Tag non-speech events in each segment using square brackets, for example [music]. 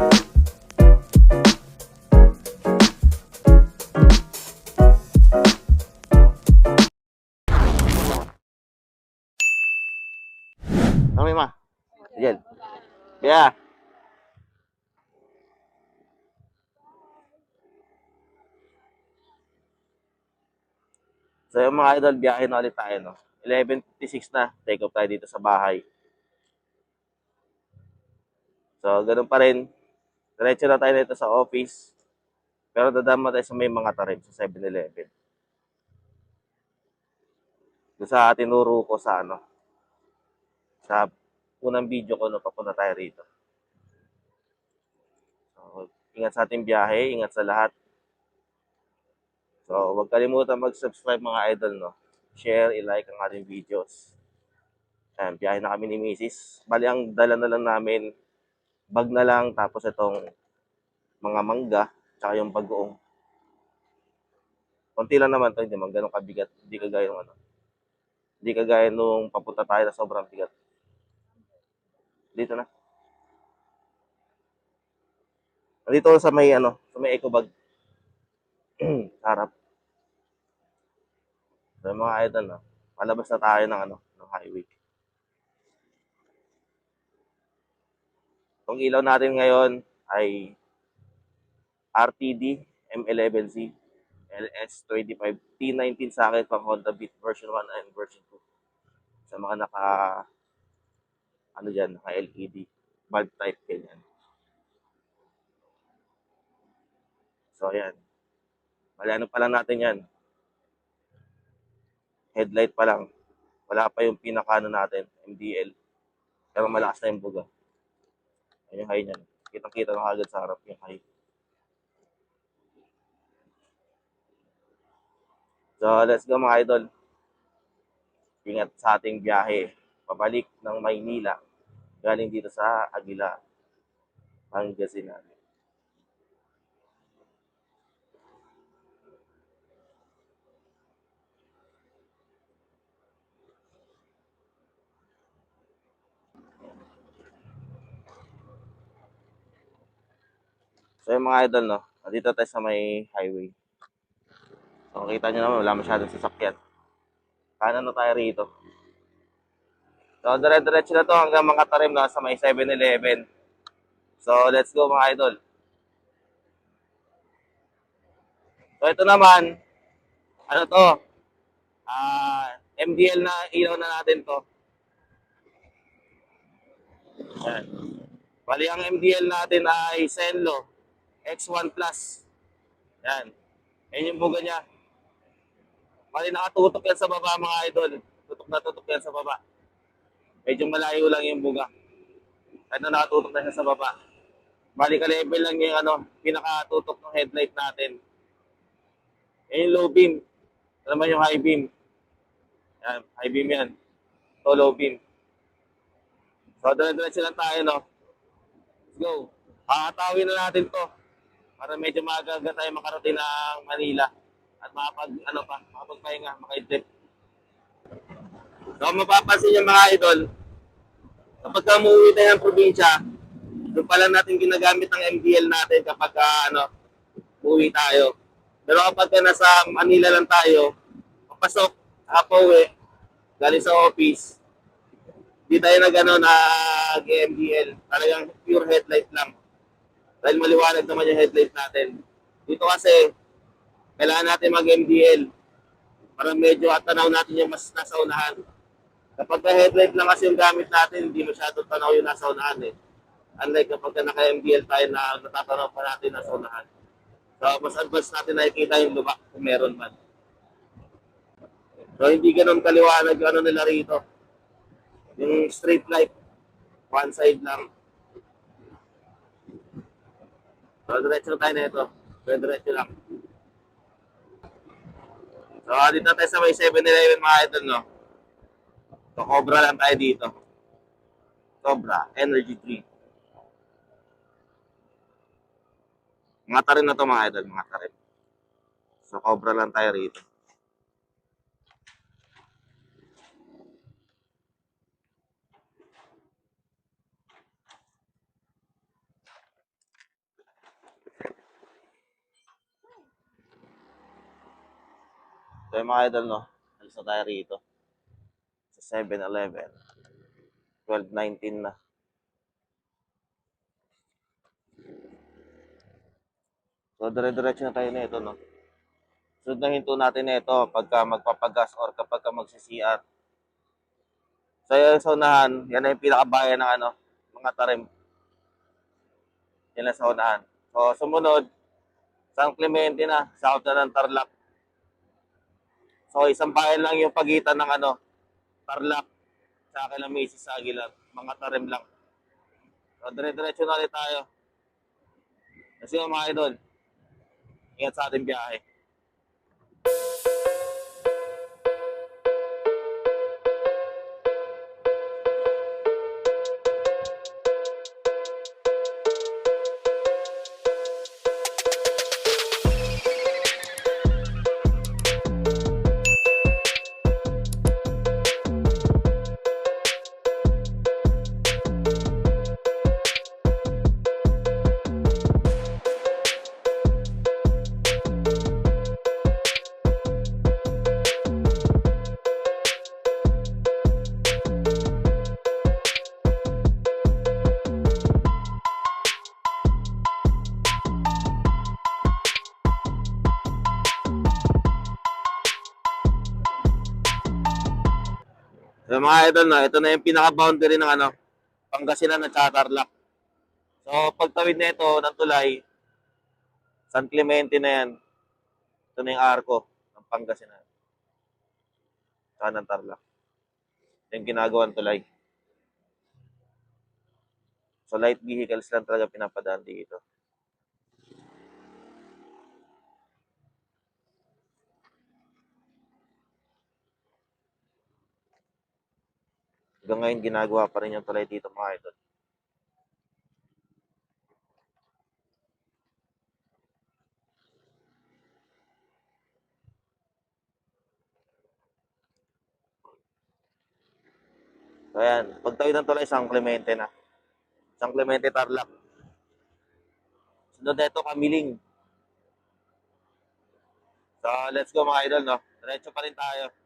Kami ma. Yan. Yeah. So yung mga idol, biyahe na ulit tayo, no? 11.56 na, take off tayo dito sa bahay. So, ganun pa rin. Diretso na tayo dito sa office. Pero dadama tayo sa may mga tarim sa 7-Eleven. Doon sa tinuro ko sa ano, sa unang video ko no papunta tayo rito. So, ingat sa ating biyahe, ingat sa lahat. So, huwag kalimutan mag-subscribe mga idol, no? Share, i-like ang ating videos. Ayan, biyahe na kami ni Mrs. Bali, ang dala na lang namin, bag na lang, tapos itong mga mangga, tsaka yung bagoong. Konti lang naman to, hindi man ganun kabigat. Hindi kagaya nung ano. Hindi kagaya nung papunta tayo na sobrang bigat. Dito na. Dito sa may ano, sa may eco bag. [clears throat] Harap. So, mga idol, no? palabas na tayo ng ano, ng highway. Itong ilaw natin ngayon ay RTD M11C LS25 T19 sa akin pang Honda Beat version 1 and version 2. Sa mga naka ano dyan, naka LED bulb type ganyan. So ayan. Bali ano pa lang natin yan. Headlight pa lang. Wala pa yung pinakano natin, MDL. Pero malakas na yung buga. Ayun yung high niyan. Kitang-kita na agad sa harap yung high. So, let's go mga idol. Ingat sa ating biyahe. Pabalik ng Maynila. Galing dito sa Aguila. Pangasinan. So yung mga idol, no? Nandito tayo sa may highway. So kita nyo naman, wala masyadong sasakyan. Kanan na tayo rito. So dire-diretso na to hanggang mga tarim na sa may 7-Eleven. So let's go mga idol. So ito naman, ano to? Ah, MDL na ilaw na natin to. Yan. Bali ang MDL natin ay Senlo X1 Plus. Yan. Yan yung buga niya. Bali nakatutok yan sa baba mga idol. Tutok na tutok yan sa baba. Medyo malayo lang yung buga. Ano nakatutok na siya sa baba. Bali ka-level lang yung ano, pinakatutok ng headlight natin. Yan yung low beam. Ano naman yung high beam. Yan, high beam yan. To low beam. So, dire-diretso lang tayo, no? Let's go. Kakatawin na natin to para medyo maaga tayo makarating ng Manila at makapag, ano pa, makapagpahinga, makaidlip. So, mapapansin niyo mga idol, kapag ka umuwi tayo ng probinsya, doon pa lang natin ginagamit ang MDL natin kapag ka, ano, umuwi tayo. Pero kapag ka nasa Manila lang tayo, papasok, pauwi, galing sa office, di tayo nag ano, nag MDL. Talagang pure headlight lang. Dahil maliwanag naman yung headlight natin. Dito kasi, kailangan natin mag-MDL para medyo at tanaw natin yung mas nasa unahan. Kapag ka headlight lang kasi yung gamit natin, hindi masyadong tanaw yung nasa unahan eh. Unlike kapag ka naka-MDL tayo na natatanaw pa natin nasa unahan. So, mas advance natin nakikita yung lubak kung meron man. So, hindi ganun kaliwanag yung ano nila rito. Yung straight light, one side lang. So, diretso tayo na ito. Diretso lang. So, dito tayo sa may 7-Eleven mga idol, no? So, Cobra lang tayo dito. Cobra, Energy Drink. Mga tarin na to mga idol, mga tarin. So, Cobra lang tayo rito. So yung mga idol, no? Alis na tayo rito. Sa 7-Eleven. 12.19 na. So, dire-diretso na tayo na ito, no? Na hinto natin na ito pagka magpapagas or kapag ka magsi-CR. So, yung sa unahan, yan na yung pinakabayan ng ano, mga tarim. Yan na sa unahan. So, sumunod, San Clemente na, south na ng Tarlac. So, isang bayan lang yung pagitan ng ano, Tarlac sa akin ng Macy's sa Aguilar. Mga tarim lang. So, dire-diretso na ulit tayo. Kasi mga idol, ingat sa ating biyahe. So, mga idol, no, ito na yung pinaka-boundary ng ano, Pangasinan at saka Tarlac. So, pagtawid na ito ng tulay, San Clemente na yan. Ito na yung arko ng Pangasinan. Saka ng Tarlac. Yung ginagawang tulay. So, light vehicles lang talaga pinapadaan dito. Hanggang ngayon, ginagawa pa rin yung tulay dito mga idol. So, ayan. Pagtawid ng tulay, San Clemente na. San Clemente, Tarlac. Sunod na ito, Kamiling. So, let's go mga idol, no? Diretso pa rin tayo.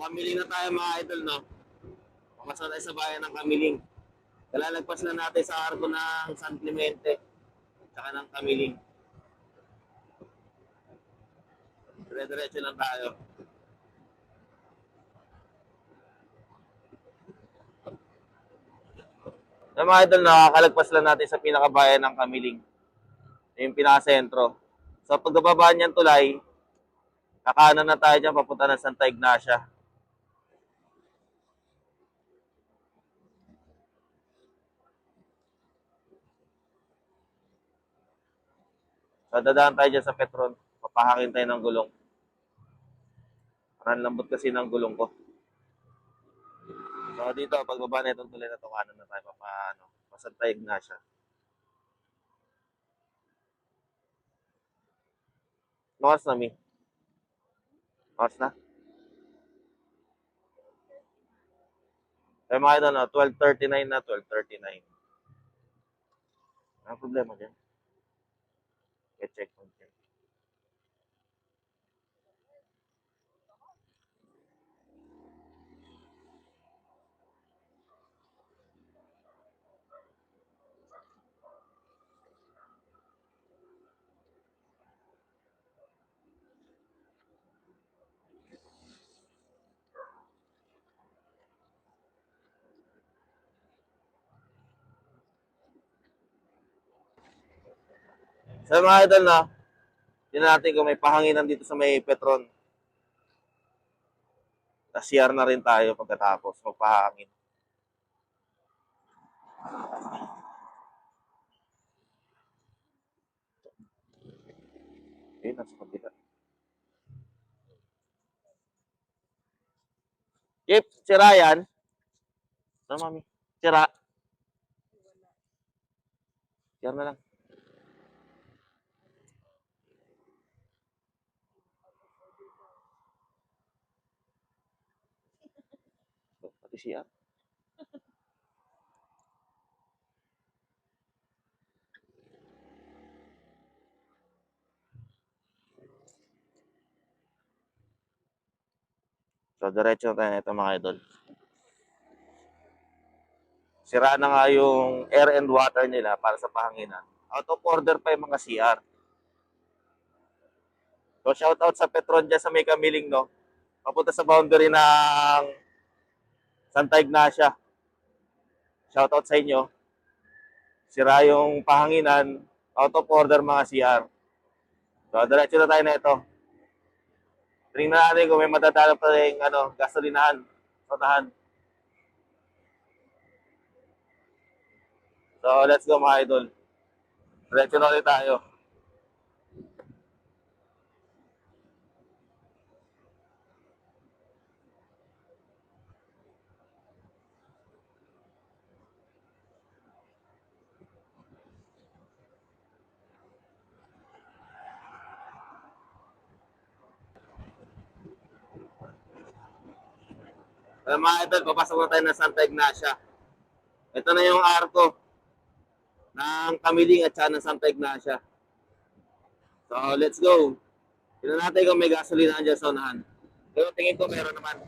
Kamiling na tayo mga idol, no? Pumasok tayo sa bayan ng Kamiling. Kalalagpas na natin sa arko ng San Clemente. Tsaka ng Kamiling. Dire-diretso lang tayo. So, mga idol, nakakalagpas lang natin sa pinakabayan ng Kamiling. Yung pinakasentro. So, pagbababa niyan tulay, Kakanan na tayo dyan, papunta ng Santa Ignacia. So, dadaan tayo dyan sa Petron. Papahangin tayo ng gulong. Parang lambot kasi ng gulong ko. So, dito, pagbaba na itong tulay na ito, kanan na tayo, papa, ano, pa Santa Ignacia. Lakas na, Mi. Oras na? Eh mga idol, no, 12.39 na, 12.39. Ano problema dyan? checkpoint. So mga idol na, yun natin kung may pahanginan dito sa may Petron. CR na rin tayo pagkatapos magpahangin. Okay, nasa kabila. Kip, sira yan. Ano, mami? Sira. Sira na lang. Pati siya. So, diretso na tayo nito mga idol. Sira na nga yung air and water nila para sa pahanginan. Out of order pa yung mga CR. So, shout out sa Petron dyan sa may Kamiling, no? Papunta sa boundary ng Santa Ignacia. Shout out sa inyo. Sira yung pahanginan. Out of order mga CR. So, diretso na tayo na ito. Tingnan natin kung may madadala pa rin ano, gasolinahan. Sotahan. So, let's go mga idol. Diretso na ulit tayo. Uh, mga idol, papasok na tayo ng Santa Ignacia. Ito na yung arko ng Kamiling at saka ng Santa Ignacia. So, let's go. Tignan natin kung may gasolina dyan sa unahan. Pero tingin ko meron naman.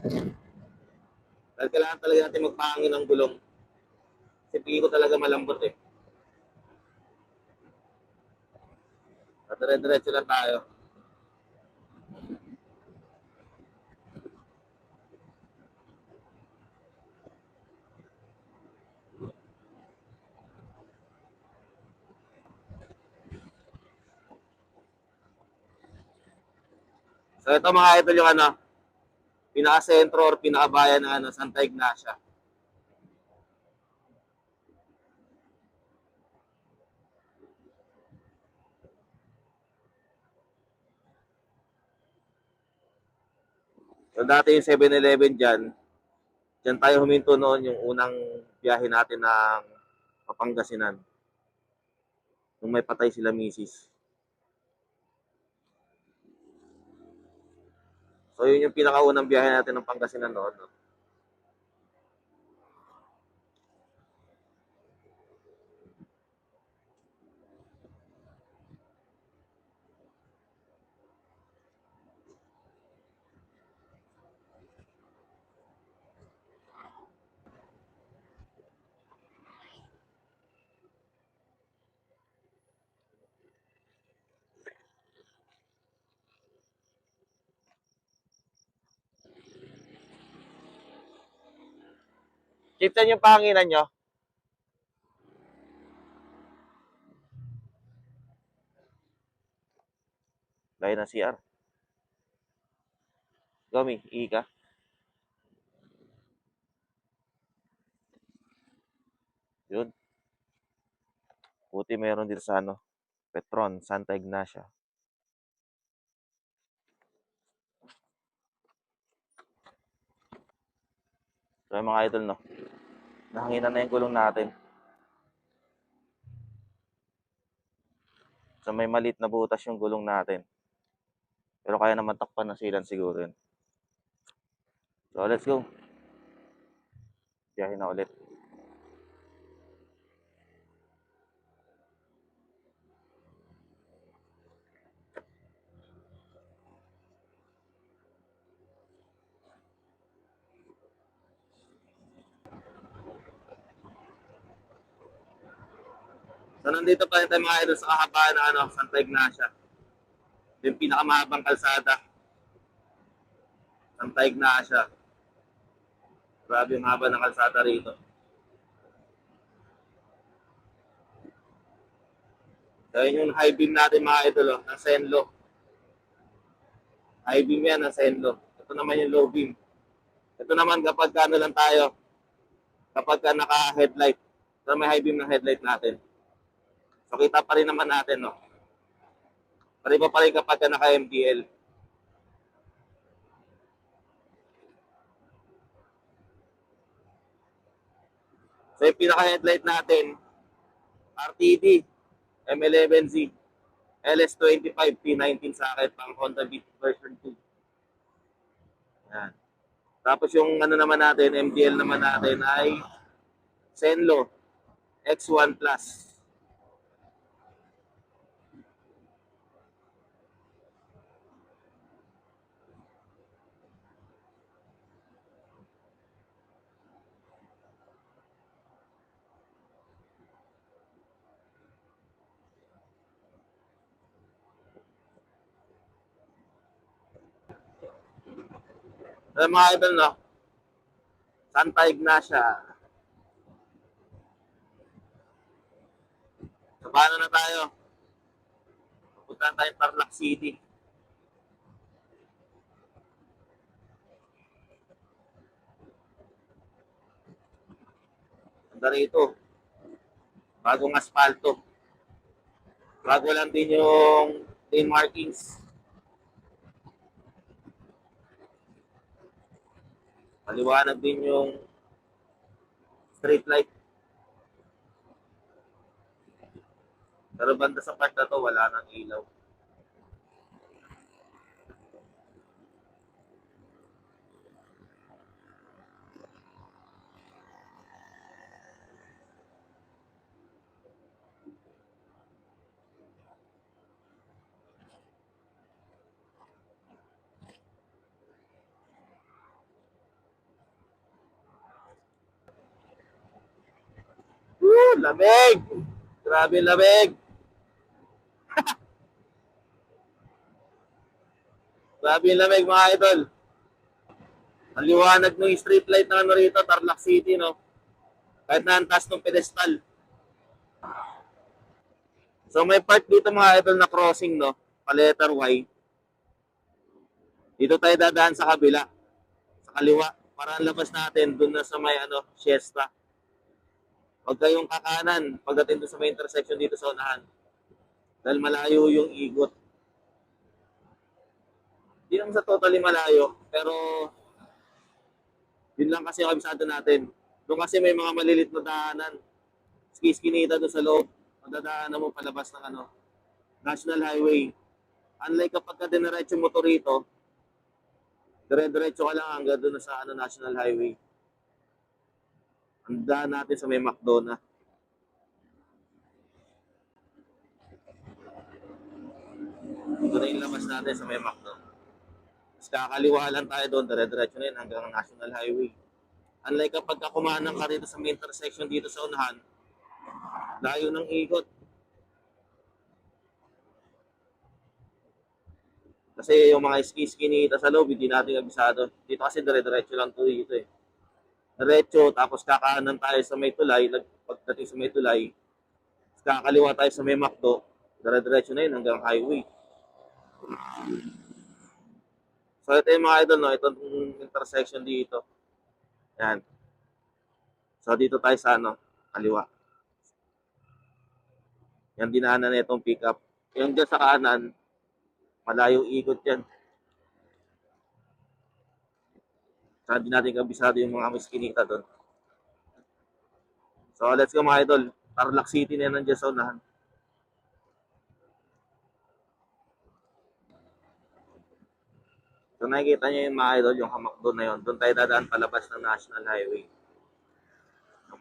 Dahil kailangan talaga natin magpahangin ng gulong. Kasi tingin ko talaga malambot eh. Dire-diretso lang tayo. So ito mga idol yung ano, pinaka-sentro or pinaka-bayan ng ano, Santa Ignacia. So dati yung 7-Eleven dyan, dyan tayo huminto noon yung unang biyahe natin ng Papangasinan. Nung may patay sila misis. So yun yung pinakaunang biyahe natin ng Pangasinan noon. No? Shiftan yung pahanginan nyo. Gaya ng CR. Gami, i ka. Yun. Buti meron dito sa ano, Petron, Santa Ignacia. So mga idol, no? Nahanginan na yung gulong natin. So may malit na butas yung gulong natin. Pero kaya naman takpan ng silan siguro yun. So let's go. Biyahe na ulit. Nandito pa rin tayo mga idol sa kahabaan ng ano, Santa Ignacia. Yung pinakamahabang kalsada. Santa Ignacia. Grabe yung haba ng kalsada rito. So yun yung high beam natin mga idol, oh, ng Senlo. High beam yan ng Senlo. Ito naman yung low beam. Ito naman kapag ano lang tayo, kapag ka naka-headlight. Ito may high beam ng headlight natin. So kita pa rin naman natin, no? Pare pa pare kapag ka naka-MDL. So yung pinaka-headlight natin, RTD, M11Z, LS25, P19 socket, pang Honda Beat version 2. Yan. Tapos yung ano naman natin, MDL naman natin ay Senlo X1 Plus. Alam mga idol, no? Santa Ignacia. So, paano na tayo? Pupunta tayo Tarlac City. Ganda rito. Bagong asfalto. Bago lang din yung lane markings. Maliwanag din yung street light. Pero banda sa part na to, wala nang ilaw. Lamig! Grabe lamig! [laughs] Grabe lamig mga idol. Ang liwanag ng street light na ano rito, Tarlac City, no? Kahit na ang taas ng pedestal. So may part dito mga idol na crossing, no? Pa-letter Y. Dito tayo dadaan sa kabila. Sa kaliwa. Para ang labas natin dun na sa may ano, siesta. Huwag kayong kakanan pagdating doon sa may intersection dito sa unahan. Dahil malayo yung igot. Hindi naman sa totally malayo, pero yun lang kasi yung kabisado natin. Doon kasi may mga malilit na daanan. Skiskinita doon sa loob. Madadaanan mo palabas ng ano, National Highway. Unlike kapag ka diniretso mo to rito, dire-diretso ka lang hanggang doon sa ano, National Highway. Ang daan natin sa may McDo na. Ito na yung labas natin sa may McDo. Tapos kakaliwa lang tayo doon, dire-diretso na yun hanggang National Highway. Unlike kapag ka kumanang ka rito sa may intersection dito sa unahan, layo ng ikot. Kasi yung mga ski-skinita sa loob, hindi natin abisado. Dito kasi dire-diretso lang to dito eh diretso, tapos kakaanan tayo sa may tulay, pagdating sa may tulay, kakaliwa tayo sa may makdo, dire-diretso na yun hanggang highway. So ito yung mga idol, no? itong intersection dito. Yan. So dito tayo sa ano, kaliwa. Yan dinaanan na itong pickup. Yung dyan sa kanan, malayong ikot yan. Saka di natin kabisado yung mga miskinita doon. So let's go mga idol. Tarlac City na yan nandiyan sa unahan. So nakikita niyo yung mga idol, yung hamak doon na yun. Doon tayo dadaan palabas ng National Highway.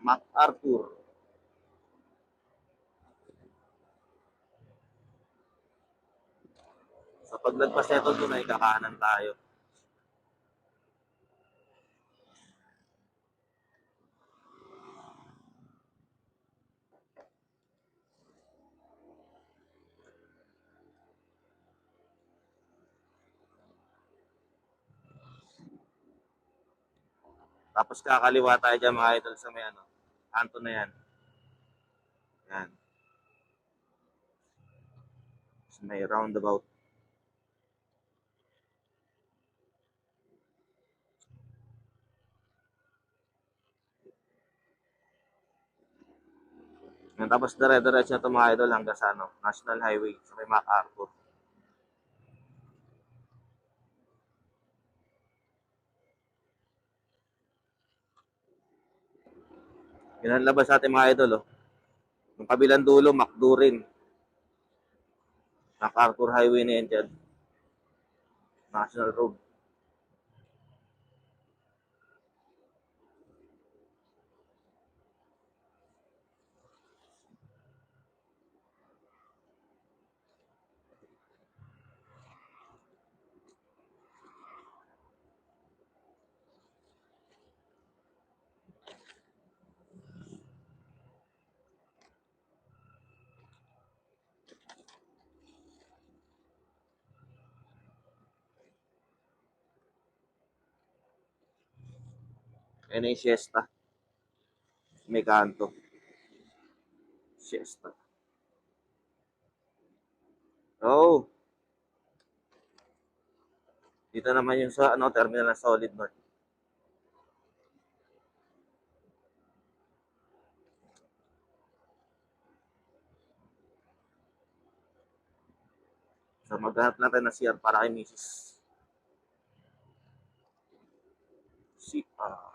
MacArthur. So paglagpas nito doon ay kakanan tayo. Tapos kakaliwa tayo dyan mga idol sa may ano. Anto na yan. Yan. Sa may roundabout. Yan, tapos dire-diretso na ito mga idol hanggang sa ano, National Highway sa may MacArthur. Yun ang labas natin mga idol, oh. Yung kabilang dulo, Macdo rin. MacArthur Highway na yan dyan. National Road. Ayun na yung siesta. May kanto. Siesta. Oh. Dito naman yung sa ano, terminal ng Solid North. So maghanap natin na CR para kay Mrs. CR.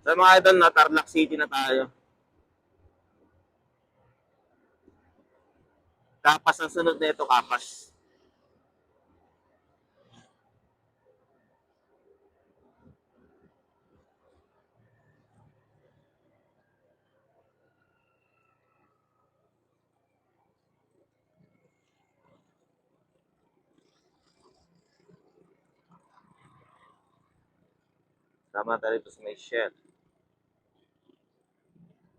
So mga idol, na Tarlac City na tayo. Kapas ang sunod na ito, Kapas. Tama tayo dito sa may shed.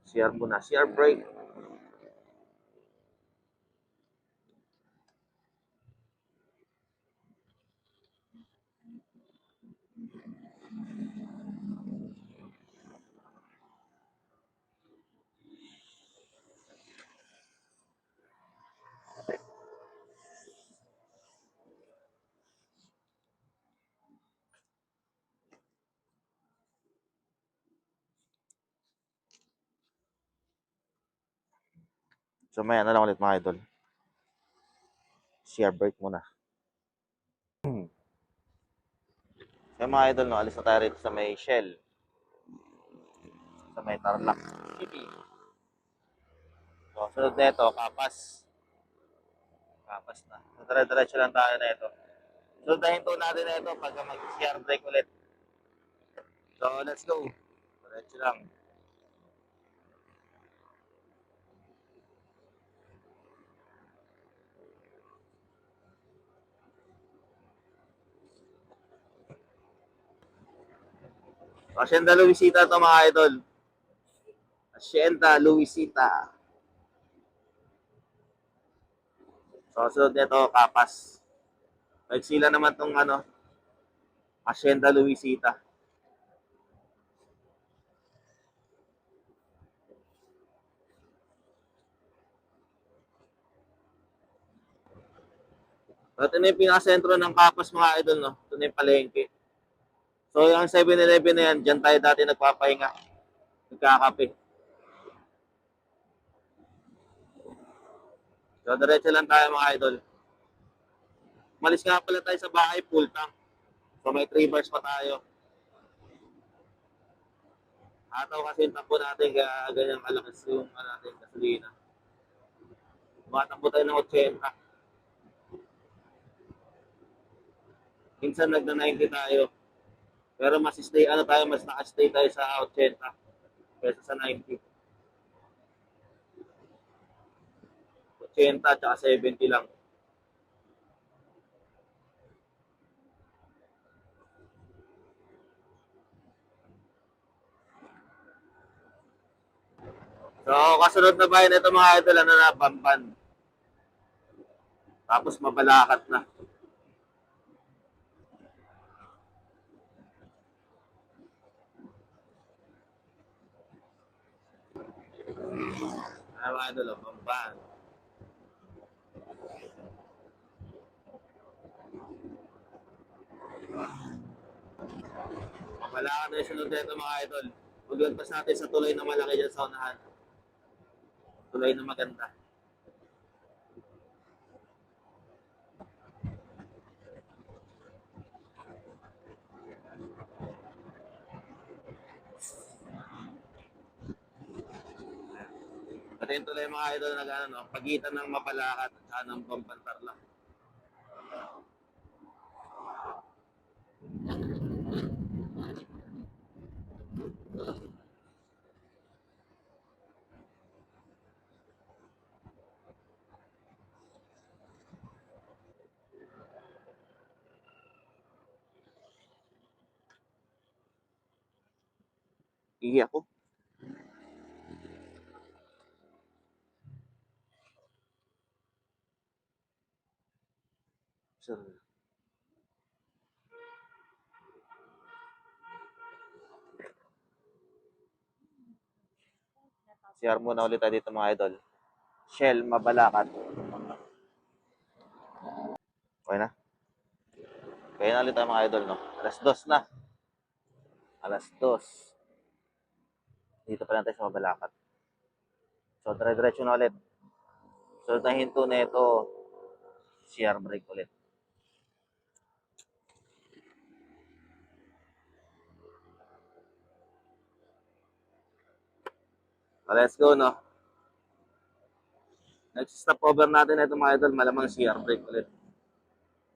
CR muna. CR break. So may ano lang ulit mga idol. CR break muna. So mga idol, no, alis na tayo rito sa may Shell. Sa may Tarlac City. So, sunod na ito, Kapas. Kapas na. So, dire-diretso lang tayo na ito. Sundahin to natin na ito pagka mag-CR break ulit. So, let's go. Diretso lang. Hacienda Luisita to mga idol. Hacienda Luisita. So, sunod nito, Kapas. Nagsila naman tong ano, Hacienda Luisita. So, ito na yung pinakasentro ng Kapas mga idol, no? Ito na yung palengke. So, yung 7-Eleven na yan, dyan tayo dati nagpapahinga. Nagkakape. So, diretso lang tayo mga idol. Malis nga pala tayo sa bahay, full tank. So, may 3 bars pa tayo. Ataw kasi yung takbo natin, kaya ganyan kalakas yung ano gasolina. Tumatakbo tayo ng 80. Minsan nagna-90 tayo. Pero mas stay, ano tayo, mas naka-stay tayo sa 80 kaysa sa 90. 80 at saka 70 lang. So, kasunod na bayan ito mga idol, ano na, Bamban. Tapos mabalakat na. Ano oh, Bamban. Mabalakat na yung sunod na ito mga idol. Maglagpas natin sa tuloy na malaki dyan sa unahan. Tuloy na maganda. Yung tuloy mga idol na gano'n, no? pagitan ng Mapalakat at saka ng Pampantarla. Ihi ako. Sir. CR muna ulit tayo dito mga idol. Shell, Mabalakat. Okay na? Kaya na ulit tayo mga idol, no? Alas dos na. Alas dos. Dito pa lang tayo sa Mabalakat. So, dire-diretso na ulit. So, na hinto na ito, CR break ulit. Let's go, no? Next stop over natin ito mga idol, malamang CR break ulit.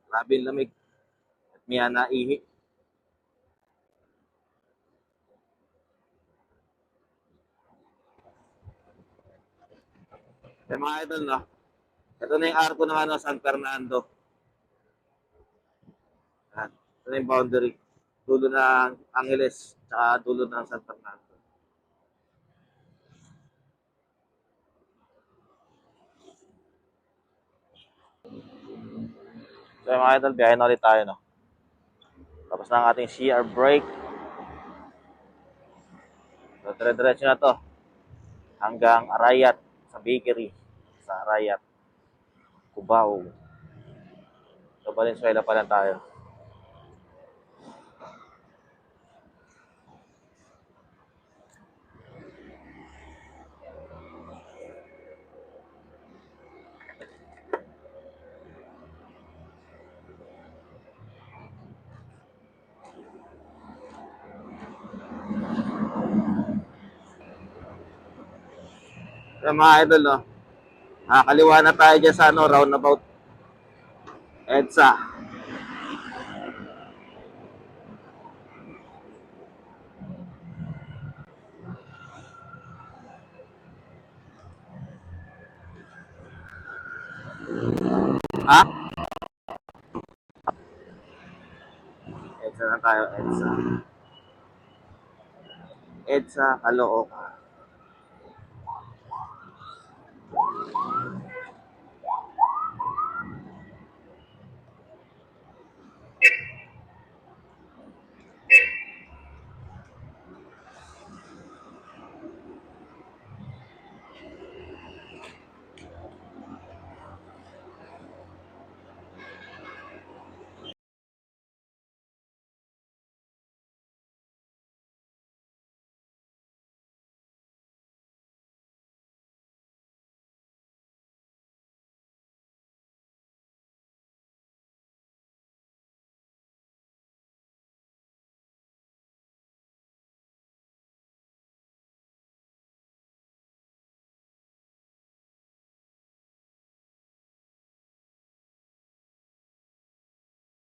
Grabe yung lamig. At miya na ihi. Kaya mga idol, no? Ito na yung arko ng ano, San Fernando. Yan. Ito na yung boundary. Dulo ng Angeles, tsaka dulo ng San Fernando. So mga idol, biyahe na ulit tayo, no? Tapos na ang ating CR break. So, dire-diretso na to. Hanggang Arayat, sa bakery. Sa Arayat. Cubao. So, Valenzuela pa lang tayo. So, mga idol, no? Ah, kaliwa na tayo dyan sa ano, roundabout. EDSA. Ha? EDSA na tayo, EDSA. EDSA, Caloocan.